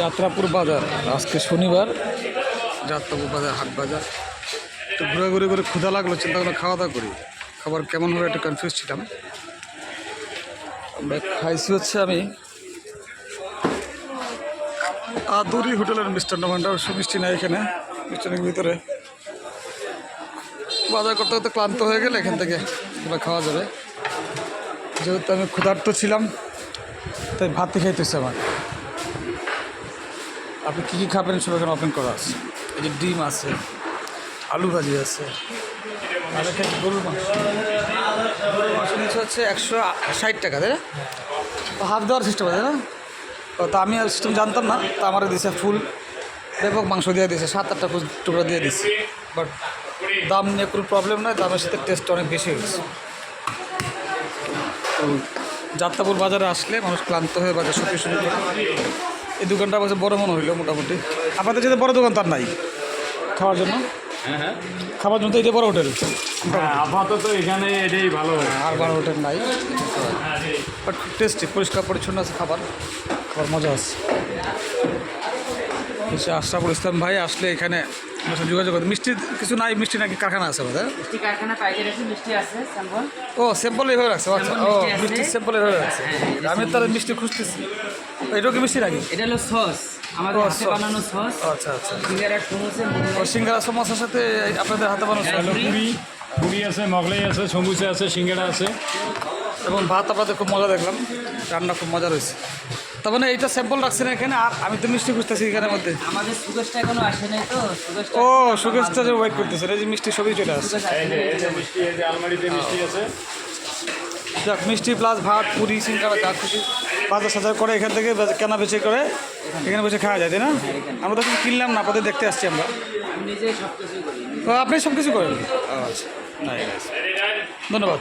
যাত্রাপুর বাজার। আজকে শনিবার, যাত্রাপুর বাজার, হাট বাজার। একটু ঘুরে করে ক্ষুধা লাগল, চিন্তা করে খাওয়া দাওয়া করি। খাবার কেমন হবে একটু কনফিউজ ছিলাম। আমরা খাইছি হচ্ছে আমি আদুরি হোটেলের মিষ্টান্ন ভান্ডার, সুমিষ্টি নাই এখানে, মিষ্টান্নের ভিতরে। বাজার করতে করতে ক্লান্ত হয়ে গেলে এখান থেকে এবার খাওয়া যাবে। যেহেতু আমি ক্ষুধার্ত ছিলাম, তাই ভাতই খাইতেছে আমার আপনি কী কী খাবেন সব এখানে ওপেন করা আছে। এই যে ডিম আছে, আলু ভাজি আছে, আর এখানে গরুর মাংস। গরুর মাংস নিচ্ছে হচ্ছে একশো ষাট টাকা, তাই না? হাফ দেওয়ার সিস্টেম আছে না? তা আমি আর সিস্টেম জানতাম না, তা আমার দিয়েছে ফুল। ব্যাপক মাংস দিয়ে দিয়েছে সাত আটটা টুকরা দিয়ে দিচ্ছে বাট দাম নিয়ে কোনো প্রবলেম নয় দামের সাথে টেস্ট অনেক বেশি হয়েছে যাত্রাপুর বাজারে আসলে মানুষ ক্লান্ত হয়ে বাজার সত্যি শুরু করে এই দোকানটা আমার বড় মনে হইল মোটামুটি। আপনাদের যেতে বড় দোকান তার নাই? খাওয়ার জন্য? হ্যাঁ হ্যাঁ। খাবার জন্য এটা বড় হোটেল। হ্যাঁ, আপাতত এখানে এটাই ভালো। আর বড় হোটেল নাই। বাট টেস্টি পরিষ্কার পরিচ্ছন্ন আছে খাবার। খাবার মজা আছে। হচ্ছে আশরাফুল ইসলাম ভাই আসলে এখানে আমার সাথে যোগাযোগ করতে মিষ্টি কিছু নাই মিষ্টি নাকি কারখানা আছে বোধ মিষ্টি কারখানা পাইকারি আছে মিষ্টি আছে স্যাম্পল ও স্যাম্পল এইভাবে রাখছে আচ্ছা। ও মিষ্টি স্যাম্পল এইভাবে রাখছে। আমি তাহলে মিষ্টি খুঁজতেছি। এটাও কি মিষ্টি নাকি? এটা হলো সস। আমাদের ও, হাতে বানানো সস। আচ্ছা আচ্ছা। সিঙ্গারা ও সিঙ্গারা সমোসার সাথে আপনাদের হাতে বানানো পুরি পুরি আছে মগলাই আছে সমুচা আছে সিঙ্গাড়া আছে। এবং ভাত আপনাদের খুব মজা দেখলাম। রান্না খুব মজা রয়েছে। তার মানে এইটা স্যাম্পল রাখছেন এখানে? আর আমি তো মিষ্টি খুঁজতেছি এখানের মধ্যে। আমাদের সুগেশটা এখনও আসে নাই তো ও সুকেশটা যে ওয়েট করতেছে এই যে মিষ্টি সবই চলে আসছে। সুগেশ আসে। এই যে মিষ্টি এই যে আলমারিতে মিষ্টি আছে। যাক মিষ্টি প্লাস ভাত পুরি সিঙ্গারা যা খুশি। বাজার সাজার করে এখান থেকে কেনা বেচে করে এখানে বসে খাওয়া যায় তাই না? আমরা তো কিছু কিনলাম না আপনাদের দেখতে আসছি আমরা। আপনি সব কিছু করেন আচ্ছা। ধন্যবাদ।